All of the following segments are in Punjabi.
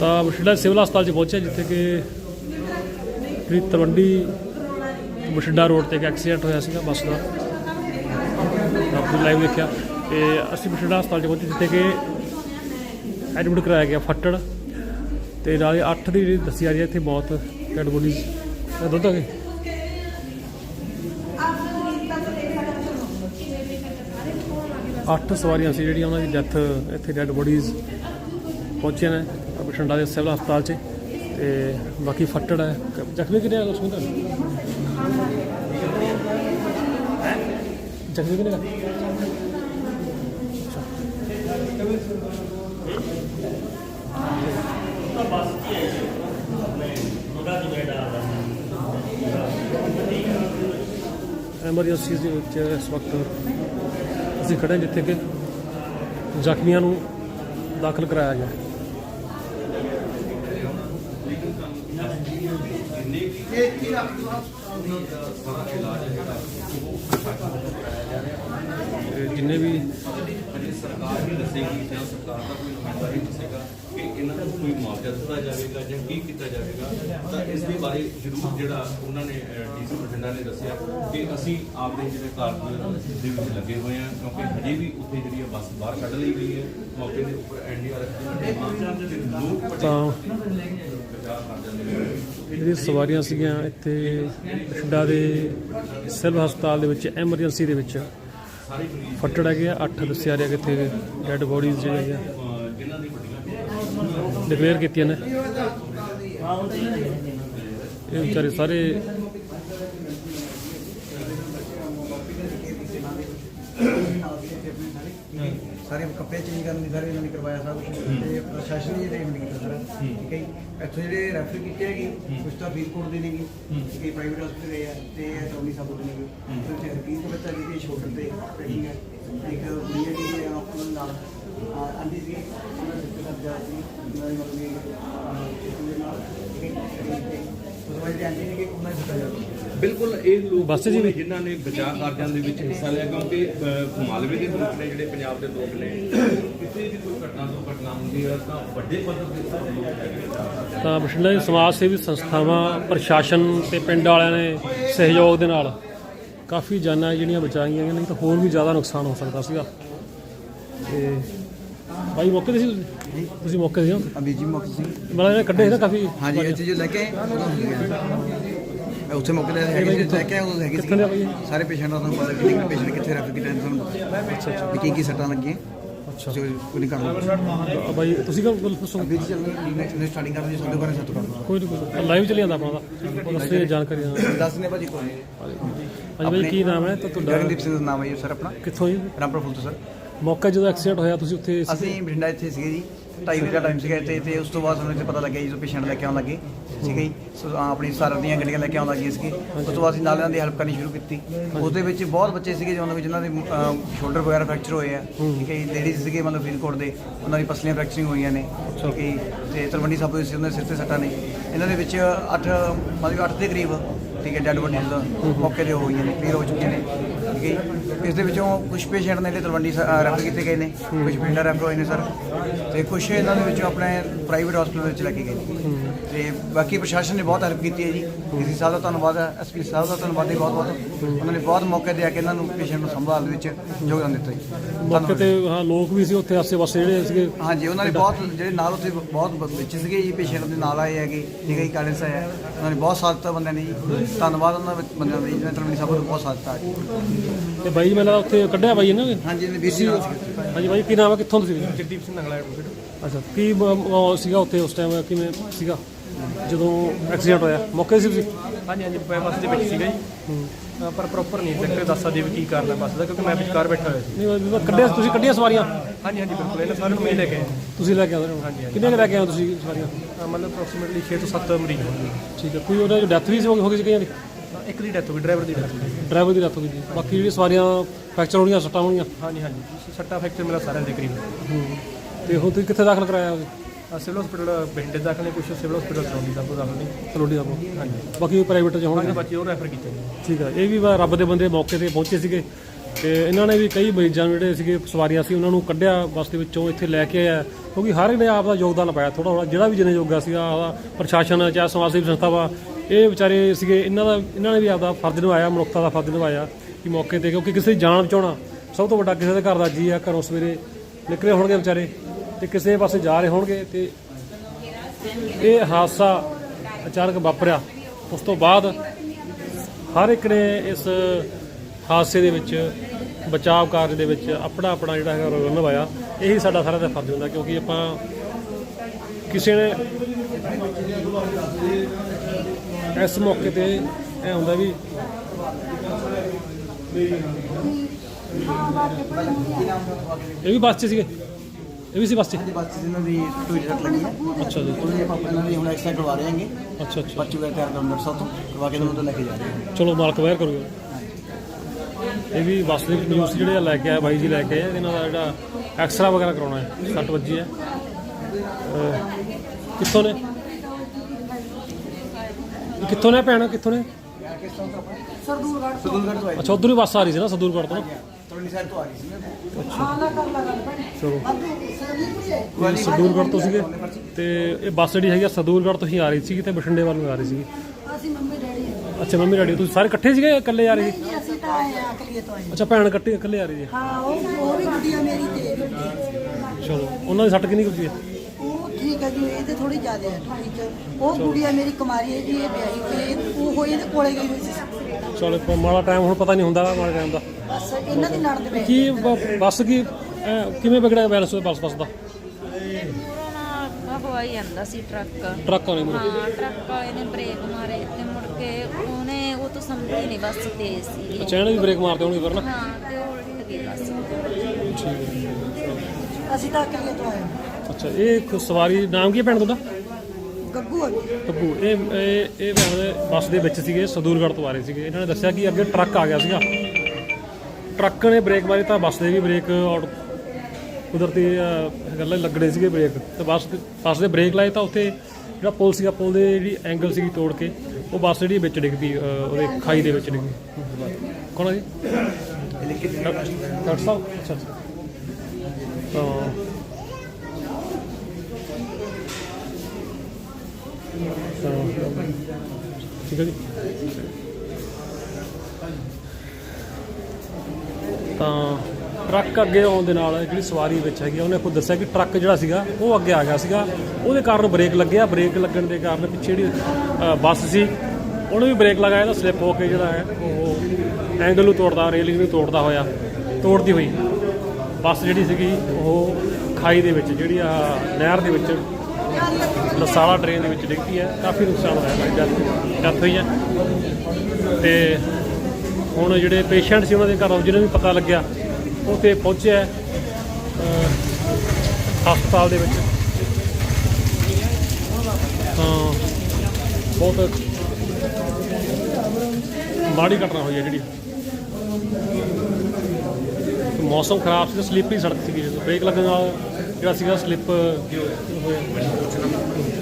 ਤਾਂ ਬਠਿੰਡਾ ਸਿਵਲ ਹਸਪਤਾਲ 'ਚ ਪਹੁੰਚਿਆ ਜਿੱਥੇ ਕਿ ਜਿਹੜੀ ਤਲਵੰਡੀ ਬਠਿੰਡਾ ਰੋਡ ਤੇ ਇੱਕ ਐਕਸੀਡੈਂਟ ਹੋਇਆ ਸੀਗਾ ਬੱਸ ਦਾ। ਆਪਣੀ ਲਾਈਵ ਦੇਖਿਆ ਤੇ ਅਸੀਂ ਬਠਿੰਡਾ ਹਸਪਤਾਲ 'ਚ ਪਹੁੰਚੇ ਜਿੱਥੇ ਕਿ ਐਡਮਿਟ ਕਰਾਇਆ ਗਿਆ ਫੱਟੜ ਤੇ ਨਾਲੇ 8 ਦੀ ਜਿਹੜੀ ਦੱਸੀ ਜਾ ਰਹੀ ਹੈ ਇੱਥੇ ਬਹੁਤ ਡੈਡ ਬੋਡੀਜ਼ ਦੁੱਧ ਆ ਗਏ? ਅੱਠ ਸਵਾਰੀਆਂ ਸੀ ਜਿਹੜੀਆਂ ਉਹਨਾਂ ਦੀ ਡੈਥ ਇੱਥੇ ਡੈਡ ਬੋਡੀਜ਼ ਪਹੁੰਚੀਆਂ ਨੇ। ਬਠਿੰਡਾ ਦੇ ਸਿਵਲ ਹਸਪਤਾਲ 'ਚ ਤੇ ਬਾਕੀ ਫੱਟੜ ਹੈ। ਜ਼ਖਮੀ ਕਿੰਨੇ ਆ ਸੁਣਦਾ ਜ਼ਖਮੀ ਕਿੰਨੇ ਆ? ਐਮਰਜੈਂਸੀ ਦੇ ਵਿੱਚ ਇਸ ਵਕਤ ਅਸੀਂ ਖੜੇ ਜਿੱਥੇ ਕਿ ਜ਼ਖਮੀਆਂ ਨੂੰ ਦਾਖਲ ਕਰਾਇਆ ਗਿਆ। ਤੇ ਜਿੰਨੇ ਵੀ ਸਰਕਾਰ ਵੀ ਦੱਸੇਗੀ ਜਾਂ ਸਰਕਾਰ ਦਾ ਕੋਈ ਨੁਮਾਇੰਦਾ ਵੀ ਦੱਸੇਗਾ ਕਿ ਇਹਨਾਂ ਨੂੰ ਕੋਈ ਮੁਆਵਜ਼ਾ ਦਿੱਤਾ ਜਾਵੇਗਾ ਜਾਂ ਕੀ ਕੀਤਾ ਜਾਵੇਗਾ ਤਾਂ ਇਸ ਦੇ ਬਾਰੇ ਜ਼ਰੂਰ ਜਿਹੜਾ ਉਹਨਾਂ ਨੇ ਡੀਸੀ ਬਠਿੰਡਾ ਨੇ ਦੱਸਿਆ ਕਿ ਅਸੀਂ ਆਪਦੇ ਜਿਹੜੇ ਕਾਰਜ ਦੇ ਵਿੱਚ ਲੱਗੇ ਹੋਏ ਹਾਂ ਕਿਉਂਕਿ ਹਜੇ ਵੀ ਉੱਥੇ ਜਿਹੜੀ ਹੈ ਬੱਸ ਬਾਹਰ ਕੱਢ ਲਈ ਗਈ ਹੈ ਮੌਕੇ ਦੇ ਉੱਪਰ ਐਨਡੀਆਰਐਫ ਦੀ ਟੀਮਾਂ ਲੋਕ ਵੱਡੇ ਤਾਂ ਜਿਹੜੀ ਸਵਾਰੀਆਂ ਸੀਗੀਆਂ ਇੱਥੇ ਬਠਿੰਡਾ ਦੇ ਸਿਵਲ ਹਸਪਤਾਲ ਦੇ ਵਿੱਚ ਐਮਰਜੈਂਸੀ ਦੇ ਵਿੱਚ ਫੱਟੜ ਹੈਗੇ ਆ, ਅੱਠ ਦੱਸਿਆ ਰਿਹਾ ਕਿ ਇੱਥੇ ਡੈਡ ਬੋਡੀਜ਼ ਜਿਹੜੀਆਂ ਹੈਗੀਆਂ ਡਿਕਲੇਅਰ ਕੀਤੀਆਂ ਨੇ। ਇਹ ਵਿਚਾਰੇ ਸਾਰੇ ਸਾਰੇ ਕੱਪੜੇ ਚੇਂਜ ਕਰਨ ਦੀ ਸਾਰੇ ਇਹਨਾਂ ਨੇ ਕਰਵਾਇਆ ਸਭ ਕੁਝ ਤੇ ਪ੍ਰਸ਼ਾਸਨ ਨੇ ਨਹੀਂ ਕੀਤਾ ਸਰ। ਠੀਕ ਹੈ ਜੀ। ਇੱਥੋਂ ਜਿਹੜੇ ਰੈਫਰ ਕੀਤੇ ਹੈਗੇ ਕੁਝ ਤਾਂ ਫਰੀਦਕੋਟ ਦੇ ਨੇਗੇ। ਕਈ ਪ੍ਰਾਈਵੇਟ ਹਸਪੀਟਲ ਆ ਤੇ ਟੌਨੀ ਸਾਹਿਬ ਦੇ ਨੇਗੇ। ਤੇ ਹਰਕੀਤ ਦੇ ਬੱਚਾ ਜਿਹੜੀ ਸ਼ੋਲਡਰ ਤੇ ਪੈਕਿੰਗ ਹੈ। ਇੱਕ ਕੁੜੀ ਹੈ ਜਿਹੜੀ ਆਪਣੇ ਨਾਲ। ਆਂਦੀ ਸੀ ਉਹਨਾਂ ਦੇ ਸਿਰ ਜਾ ਸੀ। ਉਹਨਾਂ ਦੀ ਮਤਲਬ ਉਹਦੇ ਨਾਲ। ਠੀਕ ਹੈ ਤੇ ਉਸ ਤੋਂ ਆਂਟੀ ਨੇ ਕਿ ਉਹਨਾਂ ਦੀ ਸਿਰ ਜਾ ਬਿਲਕੁਲ ਇਹ ਲੋਕ? ਜਿਨ੍ਹਾਂ ਨੇ ਬਚਾਅ ਕਾਰਜਾਂ ਦੇ ਵਿੱਚ ਹਿੱਸਾ ਲਿਆ ਕਿਉਂਕਿ ਮਾਲਵੇ ਦੇ ਲੋਕ ਨੇ ਜਿਹੜੇ ਪੰਜਾਬ ਦੇ ਲੋਕ ਨੇ ਕਿਤੇ ਵੀ ਕੋਈ ਘਟਨਾ ਤੋਂ ਘਟਨਾ ਹੁੰਦੀ ਹੈ ਤਾਂ ਵੱਡੇ ਪੱਧਰ ਦੇ ਉੱਤੇ ਲੋਕ ਹੈਗੇ ਨੇ। ਤਾਂ ਬਠਿੰਡਾ ਦੀ ਸਮਾਜ ਸੇਵੀ ਸੰਸਥਾਵਾਂ ਪ੍ਰਸ਼ਾਸਨ ਤੇ ਪਿੰਡ ਵਾਲਿਆਂ ਨੇ ਸਹਿਯੋਗ ਦੇ ਨਾਲ ਕਾਫੀ ਜਾਨਾਂ ਜਿਹੜੀਆਂ ਬਚਾਈਆਂ ਗਈਆਂ ਨਹੀਂ ਤਾਂ ਹੋਰ ਵੀ ਜ਼ਿਆਦਾ ਨੁਕਸਾਨ ਹੋ ਸਕਦਾ ਸੀਗਾ ਤੇ ਭਾਈ ਮੌਕੇ ਤੇ ਸੀ ਤੁਸੀਂ? ਤੁਸੀਂ ਮੌਕੇ ਤੇ ਨਾ? ਅਭੀ ਜੀ ਮੁਖ ਸਿੰਘ ਮਤਲਬ ਇਹਨੇ ਕੱਢੇ ਸੀ ਨਾ ਕਾਫੀ ਹਾਂਜੀ ਇੱਥੇ ਜੋ ਲੈ ਕੇ ਆਏ, ਉਦੋਂ ਹੋ ਗਿਆ ਉੱਥੇ ਮੌਕੇ ਤੇ ਹੈਗੇ ਸੀ ਲੈ ਕੇ ਉਦੋਂ ਹੈਗੇ ਸੀ? ਸਾਰੇ ਪੇਸ਼ੈਂਟ ਦਾ ਤੁਹਾਨੂੰ ਪਤਾ ਕਿ ਪੇਸ਼ੈਂਟ ਕਿੱਥੇ ਰੈਫਰ ਕੀਤੇ ਨੇ ਤੁਹਾਨੂੰ ਅੱਛਾ ਅੱਛਾ। ਕੀ ਕੀ ਸੱਟਾਂ ਲੱਗੀਆਂ। ਅੱਛਾ। ਜੋ ਕੋਈ ਨਹੀਂ ਕਰਨਾ ਆ ਬਾਈ ਤੁਸੀਂ ਕਿਉਂ ਗੱਲ ਦੱਸੋ ਨੇ ਸਟਾਰਟਿੰਗ ਕਰਦੇ ਸਾਡੇ ਬਾਰੇ ਸੱਤ ਕੋਈ ਨਹੀਂ ਕੋਈ ਲਾਈਵ ਚੱਲੀ ਜਾਂਦਾ ਆਪਣਾ ਦਾ ਉਹ ਦੱਸੇ ਜਾਣਕਾਰੀ ਦੱਸ ਨੇ ਭਾਜੀ ਕੋਈ ਹਾਂਜੀ ਬਾਈ ਕੀ ਨਾਮ ਹੈ? ਤਾਂ ਤੁਹਾਡਾ ਗਗਨਦੀਪ ਸਿੰਘ ਦਾ ਨਾਮ ਹੈ ਜੀ ਸਰ ਆਪਣਾ। ਕਿੱਥੋਂ ਜੀ? ਰਾਮਪੁਰ ਫੁੱਲ ਤੋਂ ਸਰ ਮੌਕਾ ਜਦੋਂ ਐਕਸੀਡੈਂਟ ਹੋਇਆ ਤੁਸੀਂ ਉੱਥੇ ਸੀ? ਅਸੀਂ ਬਠਿੰਡਾ ਇੱਥੇ ਸੀਗੇ ਜੀ। ਢਾਈ ਵਜੇ ਦਾ ਟਾਈਮ ਸੀਗਾ ਇੱਥੇ ਤੇ ਉਸ ਤੋਂ ਬਾਅਦ ਸਾਨੂੰ ਇੱਥੇ ਪਤਾ ਲੱਗਿਆ ਜੀ ਜੋ ਪੇਸ਼ੈਂਟ ਲੈ ਕੇ ਆਉਣ ਲੱਗੇ ਠੀਕ ਹੈ। ਜੀ ਸੋ ਆ ਆਪਣੀ ਸਾਰ ਦੀਆਂ ਗੱਡੀਆਂ ਲੈ ਕੇ ਆਉਣ ਲੱਗੇ ਸੀਗੇ। ਉਸ ਤੋਂ ਬਾਅਦ ਅਸੀਂ ਨਾਲ ਇਹਨਾਂ ਦੀ ਹੈਲਪ ਕਰਨੀ ਸ਼ੁਰੂ ਕੀਤੀ। ਉਹਦੇ ਵਿੱਚ ਬਹੁਤ ਬੱਚੇ ਸੀਗੇ ਜਿਹਨਾਂ ਵਿੱਚ ਜਿਨ੍ਹਾਂ ਦੇ ਸ਼ੋਲਡਰ ਵਗੈਰਾ ਫ੍ਰੈਕਚਰ ਹੋਏ ਆ। ਠੀਕ ਹੈ ਜੀ ਲੇਡੀਜ਼ ਸੀਗੇ ਮਤਲਬ ਫਰੀਦਕੋਟ ਦੇ ਉਹਨਾਂ ਦੀ ਪਸਲੀਆਂ ਫ੍ਰੈਕਚਰਿੰਗ ਹੋਈਆਂ ਨੇ। ਠੀਕ ਹੈ ਜੀ ਤੇ ਤਲਵੰਡੀ ਸਾਬੋ ਦੇ ਸੀ ਉਹਨਾਂ ਦੇ ਸਿਰ ਤੇ ਸੱਟਾਂ ਨੇ। ਇਹਨਾਂ ਦੇ ਵਿੱਚ 8 ਮਤਲਬ 8 ਦੇ ਕਰੀਬ ਠੀਕ ਹੈ ਡੈਡ ਬੋਡੀਜ਼ ਮੌਕੇ ਤੇ ਹੋਈਆਂ ਨੇ ਕਲੀਅਰ ਹੋ ਚੁੱਕੀਆਂ ਨੇ। ਠੀਕ ਹੈ ਜੀ। ਇਸ ਦੇ ਵਿੱਚੋਂ ਕੁਝ ਪੇਸ਼ੈਂਟ ਨੇ ਜਿਹੜੇ ਤਲਵੰਡੀ ਰੈਫਰ ਕੀਤੇ ਗਏ ਨੇ। ਕੁਝ ਪਿੰਡਾਂ ਰੈਫਰ ਹੋਏ ਨੇ ਸਰ ਤੇ ਕੁਝ ਇਹਨਾਂ ਦੇ ਵਿੱਚੋਂ ਆਪਣੇ ਪ੍ਰਾਈਵੇਟ ਹਸਪੀਟਲ ਵਿੱਚ ਲੈ ਕੇ ਗਏ ਨੇ। ਤੇ ਬਾਕੀ ਪ੍ਰਸ਼ਾਸਨ ਨੇ ਬਹੁਤ ਹੈਲਪ ਕੀਤੀ ਹੈ ਜੀ। ਡੀਸੀ ਸਾਹਿਬ ਦਾ ਧੰਨਵਾਦ ਹੈ ਐਸਪੀ ਸਾਹਿਬ ਦਾ ਧੰਨਵਾਦ ਹੈ ਬਹੁਤ ਬਹੁਤ। ਉਹਨਾਂ ਨੇ ਬਹੁਤ ਮੌਕੇ ਦੇ ਆ ਕੇ ਇਹਨਾਂ ਨੂੰ ਪੇਸ਼ੈਂਟ ਨੂੰ ਸੰਭਾਲ ਦੇ ਵਿੱਚ ਯੋਗਦਾਨ ਦਿੱਤਾ ਜੀ। ਮੌਕੇ ਧੰਨਵਾਦ ਤੇ ਹਾਂ ਲੋਕ ਵੀ ਸੀ ਉੱਥੇ ਆਸੇ-ਪਾਸੇ ਜਿਹੜੇ ਸੀਗੇ। ਹਾਂਜੀ ਉਹਨਾਂ ਨੇ ਬਹੁਤ ਜਿਹੜੇ ਨਾਲ ਉੱਥੇ ਬਹੁਤ ਬ- ਵਿੱਚ ਸੀਗੇ ਜੀ ਪੇਸ਼ੈਂਟ ਦੇ ਨਾਲ ਆਏ ਹੈਗੇ ਠੀਕ ਹੈ ਜੀ ਕਾਲਜ ਆਇਆ ਉਹਨਾਂ ਨੇ ਬਹੁਤ ਸਾਥ ਦਿੱਤਾ ਬੰਦਿਆਂ ਨੇ ਜੀ। ਧੰਨਵਾਦ ਉਹਨਾਂ ਵਿੱਚ ਬੰਦਿਆਂ ਦਾ ਜੀ ਜਿਹਨਾਂ ਤਰਮਣੀ ਸਾਹਿਬ ਨੂੰ ਬਹੁਤ ਸਾਥ ਦਿੱਤਾ ਜੀ ਤੇ ਬਾਈ ਮੈਨੂੰ ਲੱਗਦਾ ਉੱਥੇ ਕੱਢਿਆ ਬਾਈ ਇਹਨਾਂ ਨੇ? ਹਾਂਜੀ ਇਹਨੇ ਵੀਰ ਜੀ ਨਾਲ ਸੀ ਹਾਂਜੀ ਬਾਈ ਕੀ ਨਾਮ ਹੈ? ਕਿੱਥੋਂ ਤੁਸੀਂ? ਜਗਦੀਪ ਸਿੰਘ ਨਗਲਾ ਐਡਵੋਕੇਟ। ਅੱਛਾ ਕੀ ਮ- ਸੀਗਾ ਉੱਥੇ ਉਸ ਟਾਈਮ ਕਿਵੇਂ ਸੀਗਾ? ਜਦੋਂ ਐਕਸੀਡੈਂਟ ਹੋਇਆ ਮੌਕੇ ਸੀ ਤੁਸੀਂ? ਹਾਂਜੀ ਹਾਂਜੀ ਮੈਂ ਬੱਸ ਦੇ ਵਿੱਚ ਸੀਗਾ ਜੀ। ਅ, ਪਰ ਪ੍ਰੋਪਰ ਨਹੀਂ ਐਗਜ਼ੈਕਟ ਦੱਸ ਸਕਦੇ ਵੀ ਕੀ ਕਰਨਾ ਬੱਸ ਦਾ ਕਿਉਂਕਿ ਮੈਂ ਵਿਚਕਾਰ ਬੈਠਾ ਹੋਇਆ ਸੀ। ਨਹੀਂ ਉਹ ਕੱਢਿਆ ਤੁਸੀਂ ਕੱਢੀਆਂ ਸਵਾਰੀਆਂ? ਹਾਂਜੀ ਹਾਂਜੀ ਬਿਲਕੁਲ ਇਹਨਾਂ ਸਾਰਿਆਂ ਨੂੰ ਮੈਂ ਲੈ ਕੇ ਆਇਆ। ਤੁਸੀਂ ਲੈ ਕੇ ਆਉਂਦੇ ਹੋ? ਹਾਂਜੀ, ਹਾਂਜੀ। ਕਿੰਨੇ ਕੁ ਲੈ ਕੇ ਆਏ ਹੋ ਤੁਸੀਂ ਸਵਾਰੀਆਂ? ਮਤਲਬ ਅਪਰੋਕਸੀਮੇਟਲੀ 6 ਤੋਂ 7 ਮਰੀਜ਼ ਹੋਣਗੇ। ਠੀਕ ਹੈ ਕੋਈ ਉਹਨਾਂ ਦੀ ਡੈਥ ਵੀ ਸੀ ਹੋ ਗਈ- ਹੋ ਗਈ ਸੀ ਕਈਆਂ ਦੀ? ਇੱਕ ਦੀ ਡੈਥ ਹੋ ਗਈ ਡਰਾਈਵਰ ਦੀ ਡੈਥ ਹੋ ਗਈ। ਡਰਾਈਵਰ ਦੀ ਡੈਥ ਹੋ ਗਈ ਜੀ। ਬਾਕੀ ਜਿਹੜੀ ਸਵਾਰੀਆਂ ਫ੍ਰੈਕਚਰ ਹੋਣੀਆਂ ਸੱਟਾਂ ਹੋਣੀਆਂ? ਹਾਂਜੀ ਹਾਂਜੀ। ਸੱਟਾ ਫੈਕਚਰ ਮੇਰਾ ਸਾਰਿਆਂ ਦੇ ਕਰੀਬ। ਹੂੰ। ਤੇ ਹੁਣ ਤੁਸੀਂ ਕਿੱਥੇ ਦਾਖਲ ਕਰਾਇਆ ਹੋਵੇ ਅ, ਸਿਵਲ ਹਸਪੀਟਲ ਬਠਿੰਡੇ ਦਾਖਲ ਨੇ ਕੁਝ ਸਿਵਲ ਹਸਪੀਟਲ ਚੌਂਡੀ ਦਾ ਕੋਈ ਦਾਖਲ ਤਲੋੜੀ ਦਾ ਹਾਂਜੀ। ਬਾਕੀ ਪ੍ਰਾਈਵੇਟ ਚ ਹੋਣਗੇ। ਬੱਚੇ ਉਹ ਰੈਫਰ ਕੀਤੇ ਨੇ। ਠੀਕ ਹੈ ਇਹ ਵੀ ਵਾ- ਰੱਬ ਦੇ ਬੰਦੇ ਮੌਕੇ ਤੇ ਪਹੁੰਚੇ ਸੀਗੇ। ਤੇ ਇਹਨਾਂ ਨੇ ਵੀ ਕਈ ਮਰੀਜ਼ਾਂ ਨੂੰ ਜਿਹੜੇ ਸੀਗੇ ਸਵਾਰੀਆਂ ਸੀ ਉਹਨਾਂ ਨੂੰ ਕੱਢਿਆ ਬੱਸ ਦੇ ਵਿੱਚੋਂ ਇੱਥੇ ਲੈ ਕੇ ਆਇਆ। ਕਿਉਂਕਿ ਹਰ ਇੱਕ ਨੇ ਆਪ ਦਾ ਯੋਗਦਾਨ ਪਾਇਆ। ਥੋੜਾ ਥੋੜਾ ਜਿਹੜਾ ਵੀ ਜਿਹਨੇ ਯੋਗਾ ਸੀਗਾ ਆਪਦਾ ਪ੍ਰਸ਼ਾਸਨ ਚਾਹੇ ਸਮਾਜ ਸੇਵੀ ਸੰਸਥਾਵਾਂ ਇਹ ਵਿਚਾਰੇ ਸੀਗੇ, ਇਹਨਾਂ ਦਾ ਇਹਨਾਂ ਨੇ ਵੀ ਆਪਦਾ ਫਰਜ਼ ਨਿਭਾਇਆ, ਮਨੁੱਖਤਾ ਦਾ ਫਰਜ਼ ਨਿਭਾਇਆ ਕਿ ਮੌਕੇ ਤੇ, ਕਿਉਂਕਿ ਕਿਸੇ ਦੀ ਜਾਨ ਬਚਾਉਣਾ ਸਭ ਤੋਂ ਵੱਡਾ ਕਿਸੇ ਦੇ ਘਰ ਦਾ ਜੀ ਆ, ਘਰੋਂ ਸਵੇਰੇ ਨਿਕਲੇ ਹੋਣਗੇ ਵਿਚਾਰੇ ਤੇ ਕਿਸੇ ਪਾਸੇ ਜਾ ਰਹੇ ਹੋਣਗੇ ਤੇ ਇਹ ਹਾਦਸਾ ਅਚਾਨਕ ਵਾਪਰਿਆ। ਉਸ ਤੋਂ ਬਾਅਦ ਹਰ ਇੱਕ ਨੇ ਇਸ ਹਾਦਸੇ ਦੇ ਵਿੱਚ ਬਚਾਅ ਕਾਰਜ ਦੇ ਵਿੱਚ ਆਪਣਾ ਆਪਣਾ ਜਿਹੜਾ ਹੈਗਾ ਰੋਲ ਨਿਭਾਇਆ। ਇਹੀ ਸਾਡਾ ਸਾਰਿਆਂ ਦਾ ਫਰਜ਼ ਹੁੰਦਾ, ਕਿਉਂਕਿ ਆਪਾਂ ਕਿਸੇ ਨੇ ਇਸ ਮੌਕੇ ਤੇ ਇਹ ਹੁੰਦਾ ਵੀ ਇਹ ਵੀ ਬੱਸ 'ਚ ਸੀਗੇ? ਇਹ ਵੀ ਸੀ ਬੱਸ 'ਚ? 'ਚ ਇਹਨਾਂ ਦੀ ਟੂਈ ਸੱਟ ਲੱਗੀ ਹੈ। ਅੱਛਾ ਜੀ। ਉਹਦੇ ਪਾਪਾ ਇਹਨਾਂ ਦੀ ਹੁਣ ਐਕਸਟਰਾ ਕਰਵਾ ਰਹੇ ਹੈਗੇ। ਅੱਛਾ ਅੱਛਾ। ਬੱਚੂ ਦਾ ਤਿਆਰ ਕਰਨ ਸਾਹਿਬ ਤੋਂ ਕਰਵਾ ਕੇ ਇਹਨਾਂ ਨੂੰ ਲੈ ਕੇ ਜਾ ਰਹੇ ਹਾਂ। ਚਲੋ ਮਾਲਕ ਵੈਰ ਕਰੂਗਾ। ਇਹ ਵੀ ਬੱਸ ਦੇ ਨਿਊਜ਼ ਜਿਹੜੇ ਲੈ ਕੇ ਆਇਆ ਬਾਈ ਜੀ ਲੈ ਕੇ ਆਏ ਇਹਨਾਂ ਦਾ ਜਿਹੜਾ ਐਕਸਰਾ ਵਗੈਰਾ ਕਰਾਉਣਾ ਹੈ ਸੱਟ ਵੱਜੀ ਹੈ। ਅਹ ਕਿੱਥੋਂ ਨੇ? ਕਿੱਥੋਂ ਨੇ ਭੈਣ ਕਿੱਥੋਂ ਨੇ? ਸਦੂਲਗੜ੍ਹ ਤੋਂ ਆਈ ਅੱਛਾ ਉਧਰੋਂ ਹੀ ਬੱਸ ਆ ਰਹੀ ਸੀ ਨਾ ਸਦੂਰਗੜ੍ਹ ਤੋਂ ਤਰਨੀ ਸਾਈਡ ਤੋਂ ਆ ਰਹੀ ਸੀ ਨਾ? ਚਲੋ ਇਹ ਸਦੂਰਗੜ੍ਹ ਤੋਂ ਸੀਗੇ। ਤੇ ਇਹ ਬੱਸ ਜਿਹੜੀ ਹੈਗੀ ਆ ਸਦੂਰਗੜ੍ਹ ਤੋਂ ਹੀ ਆ ਰਹੀ ਸੀ ਤੇ ਬਠਿੰਡੇ ਵੱਲ ਨੂੰ ਆ ਰਹੀ ਸੀ ਅਸੀਂ ਮੰਮੀ ਡੈਡੀ ਹਾਂ। ਅੱਛਾ ਮੰਮੀ ਡੈਡੀ ਤੁਸੀਂ ਸਾਰੇ ਇਕੱਠੇ ਸੀਗੇ ਜਾਂ ਇਕੱਲੇ ਆ ਰਹੇ ਸੀ? ਜੀ ਅਸੀਂ ਤਾਂ ਆਏ ਆ ਅਕਲੀਏ ਤੋਂ ਆਏ ਅੱਛਾ ਭੈਣ ਇਕੱਠੇ ਇਕੱਲੇ ਆ ਰਹੀ ਹੈ। ਹਾਂ ਉਹ ਉਹ ਵੀ ਗੁੱਡੀਆਂ ਮੇਰੀ ਤੇ। ਚਲੋ ਉਹਨਾਂ ਦੀ ਸੱਟ ਕਿੰਨੀ ਕੁ ਹੈ? ਉਹ ਠੀਕ ਹੈ ਜੀ ਇਹਦੇ ਥੋੜੀ ਜ਼ਿਆਦਾ ਹੈ ਥੋੜੀ ਚ ਉਹ ਗੁੱਡੀਆ ਮੇਰੀ ਕੁਮਾਰੀ ਹੈ ਜੀ ਇਹ ਵਿਆਹੀ ਹੋਈ ਹੈ ਉਹ ਹੋਈ ਇਹਦੇ ਕੋਲੇ ਗਈ ਹੋਈ ਸੀ। ਚਲੋ ਮਾੜਾ ਟਾਈਮ ਹੁਣ ਪਤਾ ਨਹੀਂ ਹੁੰਦਾ ਮਾੜਾ ਟਾਈਮ ਦਾ। ਬਸ ਇਹਨਾਂ ਦੀ ਨਣਦ ਵੇ ਕੀ ਬ- ਬੱਸ ਕੀ ਅਹ ਕਿਵੇਂ ਵਿਗੜਿਆ ਬੈਲੈਂਸ ਬੱਸ ਬੱਸ ਦਾ? ਨਾ ਹਵਾਈ ਜਾਂਦਾ ਸੀ ਟਰੱਕ। ਟਰੱਕ ਵਾਲੇ ਮੁਰੇ ਹਾਂ ਟਰੱਕ ਵਾਲੇ ਨੇ ਬ੍ਰੇਕ ਮਾਰੇ ਤੇ ਮੁੜ ਕੇ ਉਹਨੇ ਉਹ ਤੋਂ ਸੰਭਲੀ ਨਹੀਂ ਬੱਸ ਤੇਜ਼ ਸੀ। ਇਹਨੇ ਵੀ ਬ੍ਰੇਕ ਮਾਰਦੇ ਹੋਣਗੇ ਫਿਰ ਨਾ? ਹਾਂ ਤੇ ਉਹ ਉਲਟ ਗਈ ਬੱਸ। ਠੀਕ ਹੈ। ਅਸੀਂ ਤਾਂ ਅਕਲੀਏ ਤੋਂ ਆਏ ਹਾਂ। ਅੱਛਾ ਇਹ ਇੱਕ ਸਵਾਰੀ ਨਾਮ ਕੀ ਹੈ ਭੈਣ ਤੁਹਾਡਾ? ਗੱਗੂ ਆ ਜੀ। ਇਹ ਇਹ ਇਹ ਭੈਣ ਦੇ ਬੱਸ ਦੇ ਵਿੱਚ ਸੀਗੇ ਸਦੂਰਗੜ੍ਹ ਤੋਂ ਆ ਰਹੇ ਸੀਗੇ। ਇਹਨਾਂ ਨੇ ਦੱਸਿਆ ਕਿ ਅੱਗੇ ਟਰੱਕ ਆ ਗਿਆ ਸੀਗਾ। ਟਰੱਕ ਨੇ ਬ੍ਰੇਕ ਮਾਰੀ ਤਾਂ ਬੱਸ ਦੇ ਵੀ ਬ੍ਰੇਕ ਔਰ ਕੁਦਰਤੀ ਅਹ, ਗੱਲਾਂ ਲੱਗਣੇ ਸੀਗੇ ਬ੍ਰੇਕ। ਤੇ ਬੱਸ ਦੇ- ਬੱਸ ਦੇ ਬ੍ਰੇਕ ਲਾਏ ਤਾਂ ਉੱਥੇ ਜਿਹੜਾ ਪੁਲ ਸੀਗਾ ਪੁਲ ਦੇ ਜਿਹੜੀ ਐਂਗਲ ਸੀਗੀ ਤੋੜ ਕੇ ਉਹ ਬੱਸ ਜਿਹੜੀ ਵਿੱਚ ਡਿੱਗ ਪਈ ਅਹ, ਉਹਦੇ ਖਾਈ ਦੇ ਵਿੱਚ ਡਿੱਗ ਗਈ ਕੌਣ ਆ ਜੀ? ਡਾਕਟਰ ਸਾਹਿਬ। ਅੱਛਾ ਅੱਛਾ। ਤਾਂ ਠੀਕ ਹੈ ਜੀ ਤਾਂ ਟਰੱਕ ਅੱਗੇ ਆਉਣ ਦੇ ਨਾਲ ਜਿਹੜੀ ਸਵਾਰੀ ਵਿੱਚ ਹੈਗੀ ਆ, ਉਹਨੇ ਖੁਦ ਦੱਸਿਆ ਕਿ ਟਰੱਕ ਜਿਹੜਾ ਸੀਗਾ ਉਹ ਅੱਗੇ ਆ ਗਿਆ ਸੀਗਾ। ਉਹਦੇ ਕਾਰਨ ਬ੍ਰੇਕ ਲੱਗਿਆ। ਬ੍ਰੇਕ ਲੱਗਣ ਦੇ ਕਾਰਨ ਪਿੱਛੇ ਜਿਹੜੀ ਬੱਸ ਸੀ ਉਹਨੇ ਵੀ ਬ੍ਰੇਕ ਲਗਾਇਆ ਤਾਂ ਸਲਿੱਪ ਹੋ ਕੇ ਜਿਹੜਾ ਹੈ ਉਹ ਐਂਗਲ ਨੂੰ ਤੋੜਦਾ ਰੇਲਿੰਗ ਨੂੰ ਤੋੜਦਾ ਹੋਇਆ ਤੋੜਦੀ ਹੋਈ। ਬੱਸ ਜਿਹੜੀ ਸੀਗੀ ਉਹ ਖਾਈ ਦੇ ਵਿੱਚ ਜਿਹੜੀ ਆ ਨਹਿਰ ਦੇ ਵਿੱਚ ਲਸਾਲਾ ਟ੍ਰੇਨ ਦੇ ਵਿੱਚ ਡਿੱਗੀ ਹੈ, ਕਾਫੀ ਨੁਕਸਾਨ ਹੋਇਆ ਭਾਈ ਡੈਥ ਡੈਥ ਹੋਈ ਹੈ। ਤੇ ਹੁਣ ਜਿਹੜੇ ਪੇਸ਼ੈਂਟ ਸੀ ਉਹਨਾਂ ਦੇ ਘਰੋਂ, ਜਿਹਨਾਂ ਨੂੰ ਪਤਾ ਲੱਗਿਆ, ਉਹ ਤੇ ਪਹੁੰਚਿਆ ਹਸਪਤਾਲ ਦੇ ਵਿੱਚ। ਤਾਂ ਬਹੁਤ ਮਾੜੀ ਘਟਨਾ ਹੋਈ ਹੈ ਜਿਹੜੀ। ਮੌਸਮ ਖਰਾਬ ਸੀ, ਤੇ ਸਲਿੱਪਰੀ ਸੜਕ ਸੀਗੀ, ਜਦੋਂ ਬ੍ਰੇਕ ਲੱਗਣ ਨਾਲ ਜਿਹੜਾ ਸੀਗਾ ਸਲਿੱਪ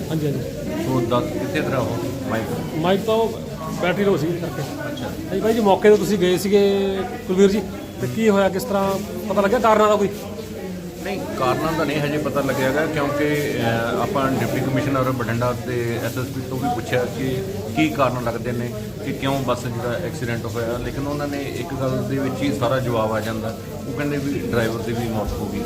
ਹਾਂਜੀ ਹਾਂਜੀ। ਉਹ ਦੱਸ ਕਿੱਥੇ ਤਰ੍ਹਾਂ ਉਹ ਮਾਈਕ ਮਾਈਕ ਤਾਂ ਉਹ ਬੈਟਰੀ ਲੋ ਸੀ ਕਰਕੇ ਅੱਛਾ। ਜੀ ਭਾਈ ਜੀ ਮੌਕੇ ਤੇ ਤੁਸੀਂ ਗਏ ਸੀਗੇ ਕੁਲਵੀਰ ਜੀ ਤੇ ਕੀ ਹੋਇਆ ਕਿਸ ਤਰ੍ਹਾਂ ਪਤਾ ਲੱਗਿਆ ਕਾਰਨਾਂ ਦਾ ਕੋਈ? ਨਹੀਂ ਕਾਰਨਾਂ ਦਾ ਨਹੀਂ ਹਜੇ ਪਤਾ ਲੱਗਿਆਗਾ ਕਿਉਂਕਿ ਅਹ, ਆਪਾਂ ਡਿਪਟੀ ਕਮਿਸ਼ਨਰ ਬਠਿੰਡਾ ਤੇ ਐਸਐਸਪੀ ਤੋਂ ਵੀ ਪੁੱਛਿਆ ਕਿ ਕੀ ਕਾਰਨ ਲੱਗਦੇ ਨੇ ਕਿ ਕਿਉਂ ਬੱਸ ਜਿਹੜਾ ਐਕਸੀਡੈਂਟ ਹੋਇਆ? ਲੇਕਿਨ ਉਹਨਾਂ ਨੇ ਇੱਕ ਗੱਲ ਦੇ ਵਿੱਚ ਹੀ ਸਾਰਾ ਜਵਾਬ ਆ ਜਾਂਦਾ। ਉਹ ਕਹਿੰਦੇ ਵੀ ਡਰਾਈਵਰ ਦੀ ਵੀ ਮੌਤ ਹੋ ਗਈ।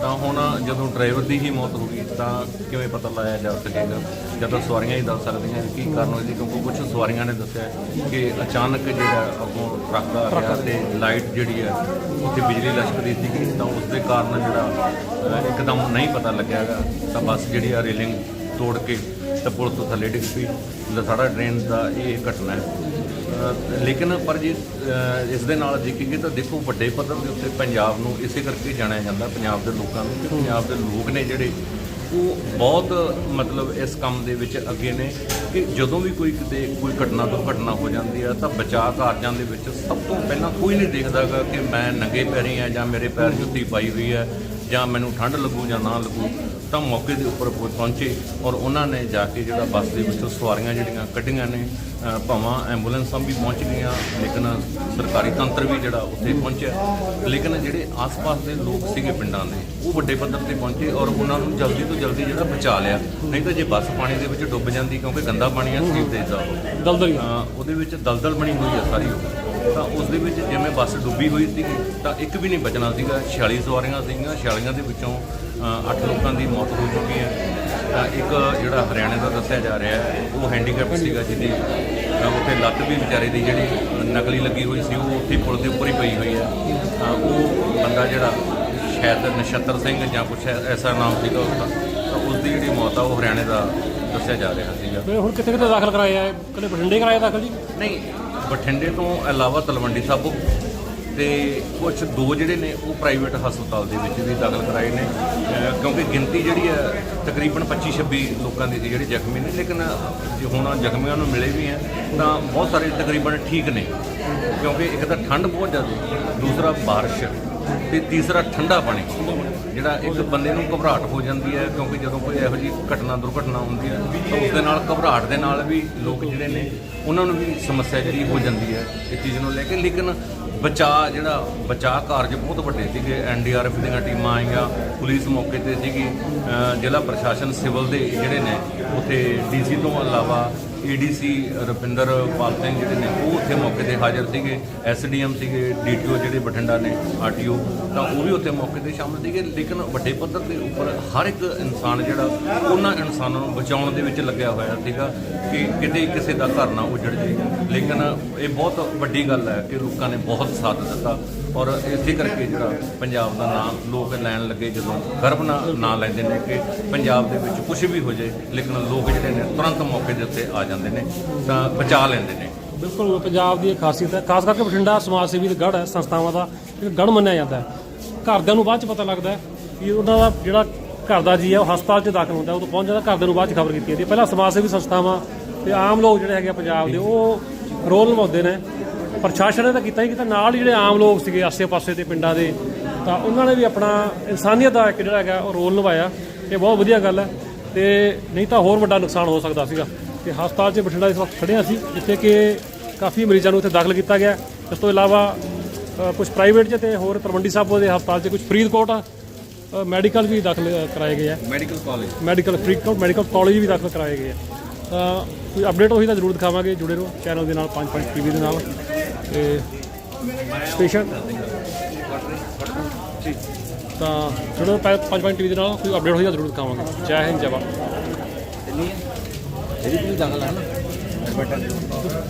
ਤਾਂ ਹੁਣ ਜਦੋਂ ਡਰਾਈਵਰ ਦੀ ਹੀ ਮੌਤ ਹੋ ਗਈ ਤਾਂ ਕਿਵੇਂ ਪਤਾ ਲਾਇਆ ਜਾ ਸਕੇਗਾ? ਜਦੋਂ ਸਵਾਰੀਆਂ ਹੀ ਦੱਸ ਸਕਦੀਆਂ ਕਿ ਕੀ ਕਾਰਨ ਹੋਈ ਸੀ? ਕਿਉਂਕਿ ਕੁਝ ਸਵਾਰੀਆਂ ਨੇ ਦੱਸਿਆ ਕਿ ਅਚਾਨਕ ਜਿਹੜਾ ਅੱਗੋਂ ਟਰੱਕ ਆ ਗਿਆ ਤੇ ਲਾਈਟ ਜਿਹੜੀ ਹੈ ਉੱਥੇ ਬਿਜਲੀ ਲਸ਼ਕਦੀ ਸੀਗੀ। ਤਾਂ ਉਸ ਦੇ ਕਾਰਨ ਜਿਹੜਾ ਇੱਕਦਮ ਨਹੀਂ ਪਤਾ ਲੱਗਿਆਗਾ। ਤਾਂ ਬੱਸ ਜਿਹੜੀ ਆ ਰੇਲਿੰਗ ਤੋੜ ਕੇ ਤਾਂ ਪੁਲਿਸ ਤੋਂ ਥੱਲੇ ਡਿੱਗ ਪਈ ਲਸਾੜਾ ਡਰੇਨ ਦਾ ਇਹ ਘਟਨਾ ਹੈ। ਲੇਕਿਨ ਪਰ ਜੇ ਇਸ ਦੇ ਨਾਲ ਦੇਖੀਏ ਤਾਂ ਦੇਖੋ ਵੱਡੇ ਪੱਧਰ ਦੇ ਉੱਤੇ ਪੰਜਾਬ ਨੂੰ ਇਸੇ ਕਰਕੇ ਜਾਣਿਆ ਜਾਂਦਾ, ਪੰਜਾਬ ਦੇ ਲੋਕਾਂ ਨੂੰ ਕਿ ਪੰਜਾਬ ਦੇ ਲੋਕ ਨੇ ਜਿਹੜੇ ਉਹ ਬਹੁਤ ਮਤਲਬ ਇਸ ਕੰਮ ਦੇ ਵਿੱਚ ਅੱਗੇ ਨੇ ਕਿ ਜਦੋਂ ਵੀ ਕੋਈ ਕਿਤੇ ਕੋਈ ਘਟਨਾ ਦੁਰਘਟਨਾ ਹੋ ਜਾਂਦੀ ਆ ਤਾਂ ਬਚਾਅ ਕਾਰਜਾਂ ਦੇ ਵਿੱਚ ਸਭ ਤੋਂ ਪਹਿਲਾਂ ਕੋਈ ਨਹੀਂ ਦੇਖਦਾਗਾ ਕਿ ਮੈਂ ਨੰਗੇ ਪੈਰੀ ਆ ਜਾਂ ਮੇਰੇ ਪੈਰ ਜੁੱਤੀ ਪਾਈ ਹੋਈ ਹੈ ਜਾਂ ਮੈਨੂੰ ਠੰਡ ਲੱਗੂ ਜਾਂ ਨਾ ਲੱਗੂ। ਤਾਂ ਮੌਕੇ ਦੇ ਉੱਪਰ ਪਹੁੰਚੇ ਔਰ ਉਹਨਾਂ ਨੇ ਜਾ ਕੇ ਜਿਹੜਾ ਬੱਸ ਦੇ ਵਿੱਚੋਂ ਸਵਾਰੀਆਂ ਜਿਹੜੀਆਂ ਕੱਢੀਆਂ ਨੇ ਭਾਵਾਂ ਐਂਬੂਲੈਂਸਾਂ ਵੀ ਪਹੁੰਚ ਗਈਆਂ ਲੇਕਿਨ ਸਰਕਾਰੀ ਤੰਤਰ ਵੀ ਜਿਹੜਾ ਉੱਥੇ ਪਹੁੰਚਿਆ। ਲੇਕਿਨ ਜਿਹੜੇ ਆਸ-ਪਾਸ ਦੇ ਲੋਕ ਸੀਗੇ ਪਿੰਡਾਂ ਦੇ ਉਹ ਵੱਡੇ ਪੱਧਰ ਤੇ ਪਹੁੰਚੇ ਔਰ ਉਹਨਾਂ ਨੂੰ ਜਲਦੀ ਤੋਂ ਜਲਦੀ ਜਿਹੜਾ ਬਚਾ ਲਿਆ। ਨਹੀਂ ਤਾਂ ਜੇ ਬੱਸ ਪਾਣੀ ਦੇ ਵਿੱਚ ਡੁੱਬ ਜਾਂਦੀ ਕਿਉਂਕਿ ਗੰਦਾ ਪਾਣੀ ਆ ਸੀਵਰੇਜ ਦਾ ਦਲਦਲ ਉਹਦੇ ਵਿੱਚ ਦਲਦਲ ਬਣੀ ਹੋਈ ਆ ਸਾਰੀ ਉਹ। ਤਾਂ ਉਸ ਦੇ ਵਿੱਚ ਜਿਵੇਂ ਬੱਸ ਡੁੱਬੀ ਹੋਈ ਸੀਗੀ ਤਾਂ ਇੱਕ ਵੀ ਨਹੀਂ ਬਚਣਾ ਸੀਗਾ। 46 ਸਵਾਰੀਆਂ ਸੀਗੀਆਂ 46 ਦੇ ਵਿੱਚੋਂ 8 ਲੋਕਾਂ ਦੀ ਮੌਤ ਹੋ ਚੁੱਕੀ ਹੈ। ਤਾਂ ਇੱਕ ਜਿਹੜਾ ਹਰਿਆਣੇ ਦਾ ਦੱਸਿਆ ਜਾ ਰਿਹਾ ਹੈ ਉਹ ਹੈਂਡੀਕੈਪ ਸੀਗਾ ਜਿਹਦੀ ਅਹ ਉੱਥੇ ਲੱਤ ਵੀ ਵਿਚਾਰੇ ਦੀ ਜਿਹੜੀ ਨਕਲੀ ਲੱਗੀ ਹੋਈ ਸੀ ਉਹ ਉੱਥੇ ਪੁਲ ਦੇ ਉੱਪਰ ਹੀ ਪਈ ਹੋਈ ਹੈ। ਤਾਂ ਉਹ ਬੰਦਾ ਜਿਹੜਾ ਸ਼ਾਇਦ ਨਛੱਤਰ ਸਿੰਘ ਜਾਂ ਕੁਛ ਐਸਾ ਨਾਮ ਸੀਗਾ ਉਸਦਾ ਤਾਂ ਉਸ ਦੀ ਜਿਹੜੀ ਮੌਤ ਆ ਉਹ ਹਰਿਆਣੇ ਦਾ ਦੱਸਿਆ ਜਾ ਰਿਹਾ ਸੀਗਾ। ਤੇ ਹੁਣ ਕਿੱਥੇ ਕਿੱਥੇ ਦਾਖਲ ਕਰਾਏ ਆ ਕੱਲੇ ਬਠਿੰਡੇ ਕਰਾਏ ਦਾਖਲ ਜੀ? ਨਹੀਂ ਬਠਿੰਡੇ ਤੋਂ ਇਲਾਵਾ ਤਲਵੰਡੀ ਸਾਬੋ ਤੇ ਕੁਝ ਦੋ ਜਿਹੜੇ ਨੇ ਉਹ ਪ੍ਰਾਈਵੇਟ ਹਸਪਤਾਲ ਦੇ ਵਿੱਚ ਵੀ ਦਾਖਲ ਕਰਾਏ ਨੇ। ਕਿਉਂਕਿ ਗਿਣਤੀ ਜਿਹੜੀ ਹੈ ਤਕਰੀਬਨ 25 26 ਲੋਕਾਂ ਦੀ ਸੀ ਜਿਹੜੇ ਜ਼ਖਮੀ ਨੇ, ਲੇਕਿਨ ਜੇ ਹੁਣ ਜ਼ਖਮੀਆਂ ਨੂੰ ਮਿਲੇ ਵੀ ਹੈ ਤਾਂ ਬਹੁਤ ਸਾਰੇ ਤਕਰੀਬਨ ਠੀਕ ਨੇ। ਕਿਉਂਕਿ ਇੱਕ ਤਾਂ ਠੰਡ ਬਹੁਤ ਜ਼ਿਆਦਾ, ਦੂਸਰਾ ਬਾਰਿਸ਼। ਤੇ ਤੀਸਰਾ ਠੰਡਾ ਪਾਣੀ, ਜਿਹੜਾ ਇੱਕ ਬੰਦੇ ਨੂੰ ਘਬਰਾਹਟ ਹੋ ਜਾਂਦੀ ਹੈ, ਕਿਉਂਕਿ ਜਦੋਂ ਕੋਈ ਇਹੋ ਜਿਹੀ ਘਟਨਾ, ਦੁਰਘਟਨਾ ਹੁੰਦੀ ਹੈ, ਤਾਂ ਉਸ ਦੇ ਨਾਲ ਘਬਰਾਹਟ ਦੇ ਨਾਲ ਵੀ ਲੋਕ ਜਿਹੜੇ ਨੇ, ਉਹਨਾਂ ਨੂੰ ਵੀ ਸਮੱਸਿਆ ਜਿਹੜੀ ਹੋ ਜਾਂਦੀ ਹੈ ਇਸ ਚੀਜ਼ ਨੂੰ ਲੈ ਕੇ। ਲੇਕਿਨ ਬਚਾ, ਜਿਹੜਾ ਬਚਾ ਕਾਰਜ ਬਹੁਤ ਵੱਡੇ ਸੀਗੇ ਐਨਡੀਆਰਐਫ ਦੀਆਂ ਟੀਮਾਂ ਆਈਆਂ, ਪੁਲਿਸ ਮੌਕੇ ਤੇ ਸੀਗੀ ਜ਼ਿਲ੍ਹਾ ਪ੍ਰਸ਼ਾਸਨ ਸਿਵਲ ਦੇ ਜਿਹੜੇ ਨੇ, ਉੱਥੇ ਡੀਸੀ ਤੋਂ ਇਲਾਵਾ ਏਡੀਸੀ ਰੁਪਿੰਦਰ ਪਾਲ ਸਿੰਘ ਜਿਹੜੇ ਨੇ, ਉਹ ਉੱਥੇ ਮੌਕੇ ਤੇ ਹਾਜ਼ਰ ਸੀਗੇ। ਐਸਡੀਐਮ ਸੀਗੇ ਡੀਟੀਓ ਜਿਹੜੇ ਬਠਿੰਡਾ ਨੇ ਆਰਟੀਓ ਤਾਂ ਉਹ ਵੀ ਉੱਥੇ ਮੌਕੇ ਤੇ ਸ਼ਾਮਲ ਸੀਗੇ। ਲੇਕਿਨ ਵੱਡੇ ਪੱਧਰ ਦੇ ਉੱਪਰ ਹਰ ਇੱਕ ਇਨਸਾਨ ਜਿਹੜਾ, ਉਹਨਾਂ ਇਨਸਾਨਾਂ ਨੂੰ ਬਚਾਉਣ ਦੇ ਵਿੱਚ ਲੱਗਿਆ ਹੋਇਆ ਸੀਗਾ ਕਿ ਕਿਤੇ ਕਿਸੇ ਦਾ ਘਰ ਨਾ ਉਜੜ ਜੇ ਲੇਕਿਨ ਇਹ ਬਹੁਤ ਵੱਡੀ ਗੱਲ ਹੈ ਕਿ ਲੋਕਾਂ ਨੇ ਬਹੁਤ ਸਾਥ ਦਿੱਤਾ। ਔਰ ਇਸੇ ਕਰਕੇ ਜਿਹੜਾ ਪੰਜਾਬ ਦਾ ਨਾਮ ਲੋਕ ਲੈਣ ਲੱਗੇ, ਜਦੋਂ ਗਰਭ ਨਾਲ ਨਾਂ ਲੈਂਦੇ ਨੇ ਕਿ ਪੰਜਾਬ ਦੇ ਵਿੱਚ ਕੁਝ ਵੀ ਹੋ ਜਾਏ, ਲੇਕਿਨ ਲੋਕ ਜਿਹੜੇ ਨੇ ਤੁਰੰਤ ਮੌਕੇ ਦੇ ਉੱਤੇ ਆ ਜਾਂਦੇ ਨੇ, ਤਾਂ ਬਚਾ ਲੈਂਦੇ ਨੇ। ਬਿਲਕੁਲ, ਪੰਜਾਬ ਦੀ ਇਹ ਖਾਸੀਅਤ ਹੈ। ਖਾਸ ਕਰਕੇ ਬਠਿੰਡਾ ਸਮਾਜ ਸੇਵੀ ਦਾ ਗੜ੍ਹ ਹੈ, ਸੰਸਥਾਵਾਂ ਦਾ ਇੱਕ ਗੜ੍ਹ ਮੰਨਿਆ ਜਾਂਦਾ ਹੈ। ਘਰਦਿਆਂ ਨੂੰ ਬਾਅਦ ਚ ਪਤਾ ਲੱਗਦਾ ਹੈ ਕਿ ਉਹਨਾਂ ਦਾ ਜਿਹੜਾ ਘਰ ਦਾ ਜੀ ਹੈ, ਉਹ ਹਸਪਤਾਲ 'ਚ ਦਾਖਲ ਹੁੰਦਾ ਉਦੋਂ ਪਹੁੰਚ ਜਾਂਦਾ, ਘਰਦਿਆਂ ਨੂੰ ਬਾਅਦ ਚ ਖਬਰ ਕੀਤੀ ਜਾਂਦੀ ਹੈ। ਪਹਿਲਾਂ ਸਮਾਜ ਸੇਵੀ ਸੰਸਥਾਵਾਂ ਤੇ ਆਮ ਲੋਕ ਜਿਹੜੇ ਹੈਗੇ ਆ ਪੰਜਾਬ ਦੇ, ਉਹ ਰੋਲ ਨਿਭਾਉਂਦੇ ਨੇ। ਪ੍ਰਸ਼ਾਸਨ ਨੇ ਤਾਂ ਕੀਤਾ ਹੀ ਕੀਤਾ। ਨਾਲ ਹੀ ਜਿਹੜੇ ਆਮ ਲੋਕ ਸੀਗੇ ਆਸੇ-ਪਾਸੇ ਤੇ ਪਿੰਡਾਂ ਦੇ ਤਾਂ ਉਹਨਾਂ ਨੇ ਵੀ ਆਪਣਾ ਇਨਸਾਨੀਅਤ ਦਾ ਇੱਕ ਜਿਹੜਾ ਹੈਗਾ ਉਹ ਰੋਲ ਨਿਭਾਇਆ। ਇਹ ਬਹੁਤ ਵਧੀਆ ਗੱਲ ਹੈ ਤੇ ਨਹੀਂ ਤਾਂ ਹੋਰ ਵੱਡਾ ਨੁਕਸਾਨ ਹੋ ਸਕਦਾ ਸੀਗਾ। ਤੇ ਹਸਪਤਾਲ 'ਚ ਬਠਿੰਡਾ ਇਸ ਵਕਤ ਖੜੇ ਅਸੀਂ ਜਿੱਥੇ ਕਿ ਕਾਫੀ ਮਰੀਜ਼ਾਂ ਨੂੰ ਇੱਥੇ ਦਾਖਲ ਕੀਤਾ ਗਿਆ। ਇਸ ਤੋਂ ਇਲਾਵਾ ਕੁਝ ਪ੍ਰਾਈਵੇਟ 'ਚ ਤੇ ਹੋਰ ਤਲਵੰਡੀ ਸਾਬੋ ਦੇ ਹਸਪਤਾਲ 'ਚ ਕੁਝ ਫਰੀਦਕੋਟ ਮੈਡੀਕਲ ਵੀ ਦਾਖਲ ਕਰਾਏ ਗਏ ਆ। Medical college medical Faridkot medical college ਵੀ ਦਾਖਲ ਕਰਾਏ ਗਏ ਆ। ਤਾਂ ਕੋਈ ਅਪਡੇਟ ਹੋਈ ਤਾਂ ਜ਼ਰੂਰ ਦਿਖਾਵਾਂਗੇ ਜੁੜੇ ਰਹੋ ਚੈਨਲ ਦੇ ਨਾਲ 5.5 ਟੀਵੀ ਦੇ ਨਾਲ। ਤੇ ਪੇਸ਼ੈਂਟ ਤਾਂ ਜੁੜੋ 5.5 ਟੀਵੀ ਦੇ ਨਾਲ ਕੋਈ ਅਪਡੇਟ ਹੋਈ ਤਾਂ ਜ਼ਰੂਰ ਦਿਖਾਵਾਂਗੇ। ਜੈ ਹਿੰਦ, ਜੈ ਭਾਰਤ।